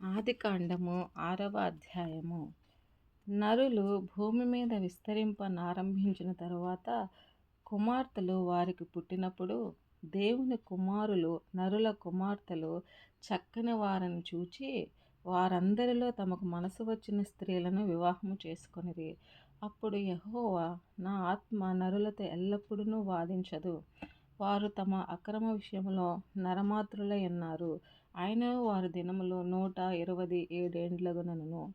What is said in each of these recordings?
ఆదికాండము ఆరవ అధ్యాయము. నరులు భూమి మీద విస్తరింపనారంభించిన తరువాత కుమార్తెలు వారికి పుట్టినప్పుడు దేవుని కుమారులు నరుల కుమార్తెలు చక్కని వారిని చూచి వారందరిలో తమకు మనసు వచ్చిన స్త్రీలను వివాహము చేసుకొనిరి. అప్పుడు యహోవా నా ఆత్మ నరులతో ఎల్లప్పుడూ వాదించదు. వారు తమ అక్రమ విషయంలో నరమాతృలై ఉన్నారు. ఆయన వారి దినములు నూట ఇరవై ఏడేండ్లగునను.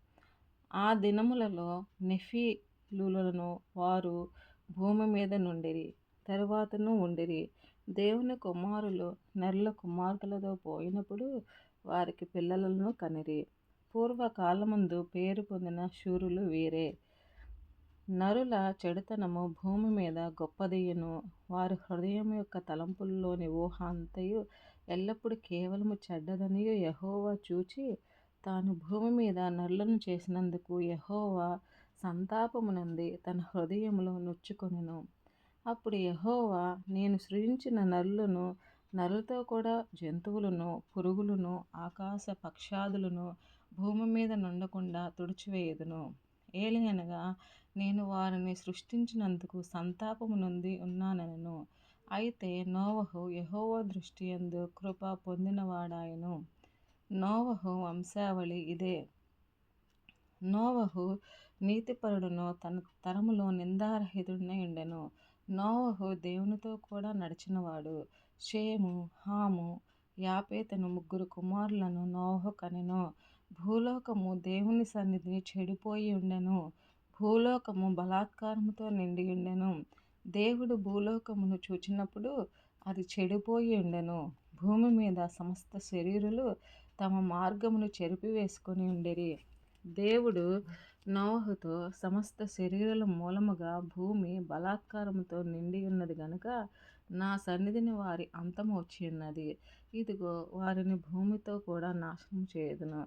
ఆ దినములలో నెఫీలులను వారు భూమి మీద నుండిరి తరువాతను ఉండిరి. దేవుని కుమారులు నరుల కుమార్తెలతో పోయినప్పుడు వారికి పిల్లలను కనిరి. పూర్వకాలమందు పేరు పొందిన శూరులు వీరే. నరుల చెడుతనము భూమి మీద గొప్పదయ్యను వారి హృదయం యొక్క తలంపుల్లోని ఊహ అంతయు ఎల్లప్పుడూ కేవలము చెడ్డదని యహోవా చూచి తాను భూమి మీద నరులను చేసినందుకు యెహోవా సంతాపమునంది తన హృదయంలో నొచ్చుకొనెను. అప్పుడు యహోవా నేను సృజించిన నరులను నరులతో కూడా జంతువులను పురుగులను ఆకాశ పక్షాదులను భూమి మీద నుండకుండా తుడిచివేయదును. ఏలియనగా నేను వారిని సృష్టించినందుకు సంతాపము నుండి ఉన్నానను అయితే నోవహు యహోవ దృష్టి యందు కృప పొందినవాడాయను. నోవహు వంశావళి ఇదే. నోవహు నీతిపరుడును తన తరములో నిందారహితుడినై ఉండెను. నోవహు దేవునితో కూడా నడిచినవాడు. షేము హాము యాపేతను ముగ్గురు కుమారులను నోవహు కనెను. భూలోకము దేవుని సన్నిధిని చెడిపోయి ఉండెను. భూలోకము బలాత్కారముతో నిండి ఉండెను. దేవుడు భూలోకమును చూచినప్పుడు అది చెడిపోయి ఉండెను. భూమి మీద సమస్త శరీరులు తమ మార్గమును చెరిపివేసుకొని ఉండేరి. దేవుడు నోహుతో సమస్త శరీరుల మూలముగా భూమి బలాత్కారముతో నిండి ఉన్నది గనుక నా సన్నిధిని వారి అంతము వచ్చియున్నది ఇదిగో వారిని భూమితో కూడా నాశనం చేయదును.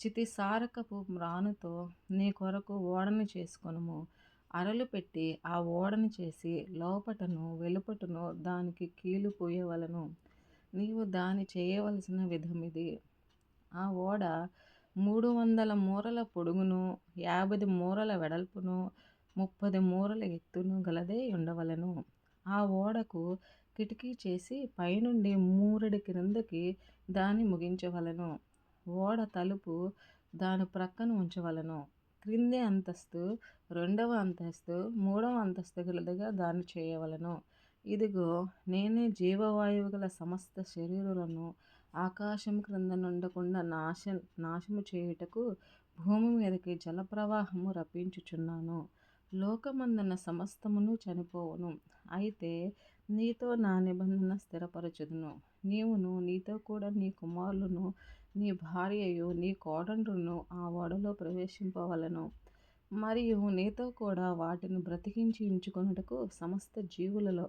చితి చితిసారకపు రాణుతో నీ కొరకు ఓడను చేసుకొనుము. అరలు పెట్టి ఆ ఓడను చేసి లోపటను వెలుపటను దానికి కీలు పూయవలెను. నీవు దాని చేయవలసిన విధమిది ఆ ఓడ మూడు వందల మూరల పొడుగును యాభై మూరల వెడల్పును ముప్పది మూరల ఎత్తును గలదే ఉండవలెను. ఆ ఓడకు కిటికీ చేసి పైనుండి మూరెడు క్రిందకి దాని ముగించవలెను. ఓడ తలుపు దాని ప్రక్కన ఉంచవలెను. క్రింది అంతస్తు రెండవ అంతస్తు మూడవ అంతస్తు గలదిగా దాన్ని చేయవలెను. ఇదిగో నేనే జీవవాయువు గల సమస్త శరీరులను ఆకాశం క్రింద నుండకుండా నాశ నాశము చేయుటకు భూమి మీదకి జలప్రవాహము రప్పించుచున్నాను. లోకమందన సమస్తమును చనిపోవును. అయితే నీతో నా నిబంధన స్థిరపరచుదును. నీవును నీతో కూడా నీ కుమారులను నీ భార్యయు నీ కోడండ్రును ఆ ఓడలో ప్రవేశింపవలెను. మరియు నీతో కూడా వాటిని బ్రతికించి ఉంచుకొనుటకు సమస్త జీవులలో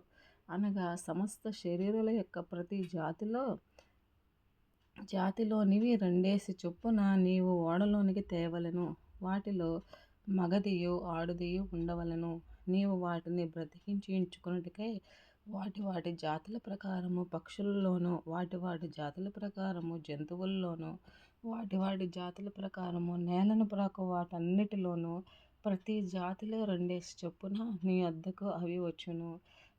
అనగా సమస్త శరీరుల యొక్క ప్రతి జాతిలో జాతిలోనివి రెండేసి చొప్పున నీవు ఓడలోనికి తేవలెను. వాటిలో మగదియు ఆడుదియు ఉండవలెను. నీవు వాటిని బ్రతికించి ఉంచుకొనుటకై వాటి వాటి జాతుల ప్రకారము పక్షుల్లోనూ వాటి వాటి జాతుల ప్రకారము జంతువుల్లోనూ వాటి వాటి జాతుల ప్రకారము నేలను ప్రాకు వాటన్నిటిలోనూ ప్రతి జాతిలో రెండేసి చొప్పున నీ అద్దకు అవి వచ్చును.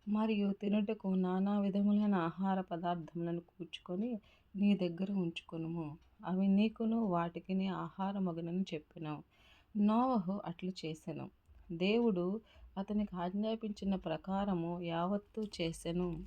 మరియు తినుటకు నానా విధములైన ఆహార పదార్థములను కూర్చుకొని నీ దగ్గర ఉంచుకొనుము. అవి నీకును వాటికిని ఆహారమగునని చెప్పినావు. నోవహు అట్లు చేసెను. దేవుడు అతనికి ఆజ్ఞాపించిన ప్రకారము యావత్తూ చేసెను.